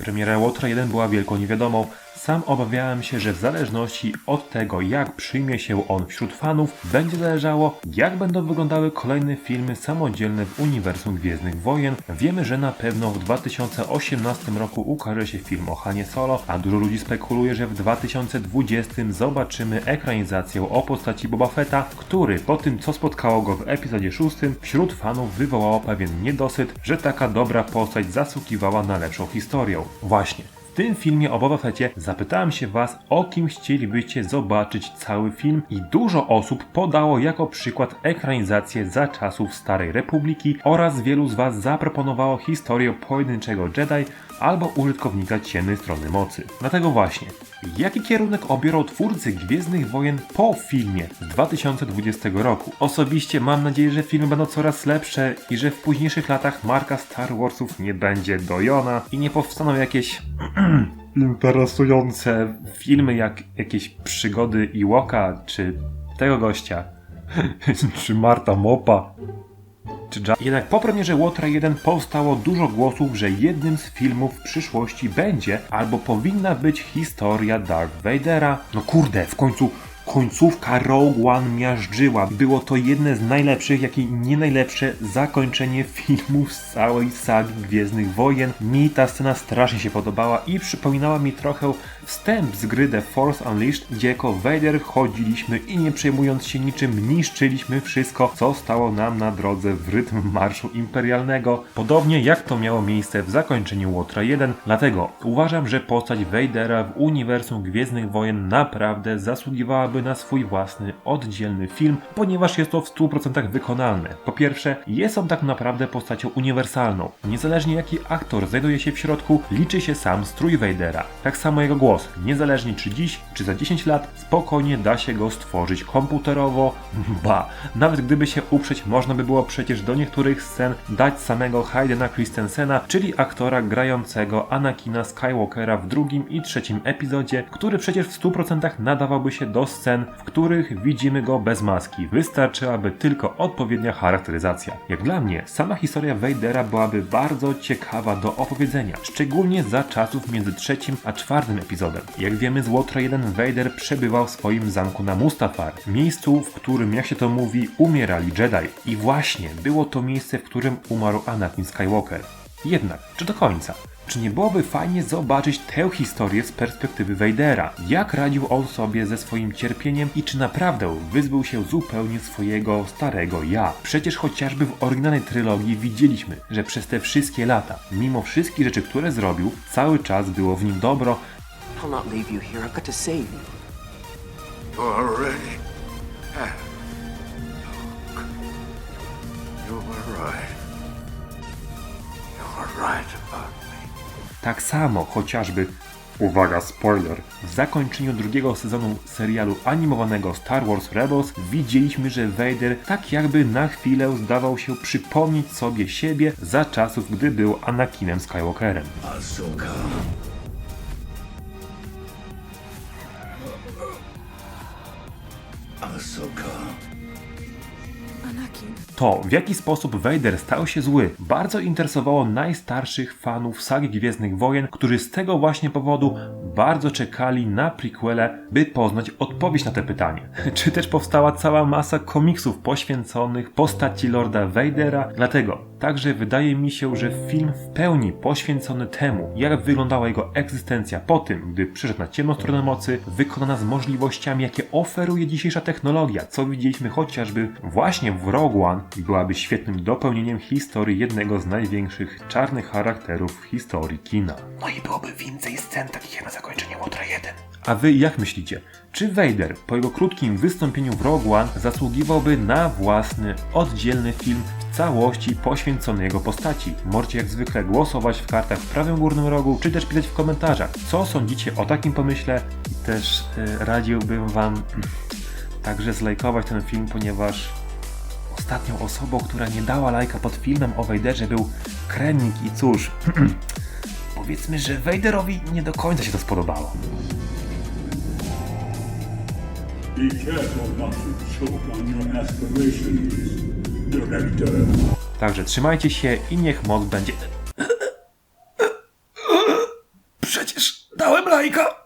Premiera Łotra 1 była wielką niewiadomą. Sam obawiałem się, że w zależności od tego, jak przyjmie się on wśród fanów, będzie zależało, jak będą wyglądały kolejne filmy samodzielne w uniwersum Gwiezdnych Wojen. Wiemy, że na pewno w 2018 roku ukaże się film o Hanie Solo, a dużo ludzi spekuluje, że w 2020 zobaczymy ekranizację o postaci Boba Fetta, który po tym, co spotkało go w epizodzie 6, wśród fanów wywołało pewien niedosyt, że taka dobra postać zasługiwała na lepszą historię. Właśnie. W tym filmie o Boba Fetcie zapytałem się Was, o kim chcielibyście zobaczyć cały film i dużo osób podało jako przykład ekranizację za czasów Starej Republiki oraz wielu z Was zaproponowało historię pojedynczego Jedi albo użytkownika ciemnej strony mocy. Dlatego właśnie, jaki kierunek obiorą twórcy Gwiezdnych Wojen po filmie z 2020 roku? Osobiście mam nadzieję, że filmy będą coraz lepsze i że w późniejszych latach marka Star Warsów nie będzie dojona i nie powstaną jakieś interesujące filmy jak jakieś przygody Iwoka czy tego gościa czy Marta Mopa czy Jednak po premierze Łotra 1 powstało dużo głosów, że jednym z filmów w przyszłości będzie albo powinna być historia Darth Vadera. No kurde, w końcu końcówka Rogue One miażdżyła. Było to jedne z najlepszych, jak i nie najlepsze zakończenie filmów z całej sagi Gwiezdnych Wojen. Mi ta scena strasznie się podobała i przypominała mi trochę wstęp z gry The Force Unleashed, gdzie jako Vader chodziliśmy i nie przejmując się niczym niszczyliśmy wszystko, co stało nam na drodze w rytm marszu imperialnego. Podobnie jak to miało miejsce w zakończeniu Łotra 1, dlatego uważam, że postać Vadera w uniwersum Gwiezdnych Wojen naprawdę zasługiwałaby na swój własny, oddzielny film, ponieważ jest to w 100% wykonalne. Po pierwsze, jest on tak naprawdę postacią uniwersalną. Niezależnie jaki aktor znajduje się w środku, liczy się sam strój Vadera. Tak samo jego głos. Niezależnie czy dziś, czy za 10 lat, spokojnie da się go stworzyć komputerowo. Ba, nawet gdyby się uprzeć, można by było przecież do niektórych scen dać samego Haydena Christensena, czyli aktora grającego Anakina Skywalkera w drugim i trzecim epizodzie, który przecież w 100% nadawałby się do scen, w których widzimy go bez maski. Wystarczyłaby tylko odpowiednia charakteryzacja. Jak dla mnie, sama historia Vadera byłaby bardzo ciekawa do opowiedzenia, szczególnie za czasów między trzecim a czwartym epizodem. Jak wiemy z Łotra 1 Vader przebywał w swoim zamku na Mustafar, miejscu, w którym, jak się to mówi, umierali Jedi. I właśnie było to miejsce, w którym umarł Anakin Skywalker. Jednak, czy do końca? Czy nie byłoby fajnie zobaczyć tę historię z perspektywy Vadera? Jak radził on sobie ze swoim cierpieniem i czy naprawdę wyzbył się zupełnie swojego starego ja? Przecież chociażby w oryginalnej trylogii widzieliśmy, że przez te wszystkie lata, mimo wszystkich rzeczy, które zrobił, cały czas było w nim dobro, I'll not leave you here. I've got to save you. You already have. Luke. You were right. Tak samo chociażby, uwaga spoiler, w zakończeniu drugiego sezonu serialu animowanego Star Wars Rebels widzieliśmy, że Vader tak jakby na chwilę zdawał się przypomnieć sobie siebie za czasów, gdy był Anakinem Skywalkerem. Ahsoka. Ahsoka. Anakin. To, w jaki sposób Vader stał się zły, bardzo interesowało najstarszych fanów sagi Gwiezdnych Wojen, którzy z tego właśnie powodu bardzo czekali na prequele, by poznać odpowiedź na te pytanie. Czy też powstała cała masa komiksów poświęconych postaci Lorda Vadera? Dlatego także wydaje mi się, że film w pełni poświęcony temu, jak wyglądała jego egzystencja po tym, gdy przyszedł na ciemną stronę mocy, wykonana z możliwościami, jakie oferuje dzisiejsza technologia, co widzieliśmy chociażby właśnie w Rogue One, byłaby świetnym dopełnieniem historii jednego z największych czarnych charakterów w historii kina. No i byłoby więcej scen takich jak na zakończenie Łotra 1. A wy jak myślicie? Czy Vader po jego krótkim wystąpieniu w Rogue One zasługiwałby na własny, oddzielny film całości poświęcony jego postaci? Możecie jak zwykle głosować w kartach w prawym górnym rogu, czy też pisać w komentarzach, co sądzicie o takim pomyśle i też y, radziłbym wam mm, także zlajkować ten film, ponieważ ostatnią osobą, która nie dała lajka pod filmem o Vaderze był Kremnik i cóż, powiedzmy, że Vaderowi nie do końca się to spodobało. Be careful choke on your aspirations, Director. Także trzymajcie się i niech moc będzie. przecież dałem lajka.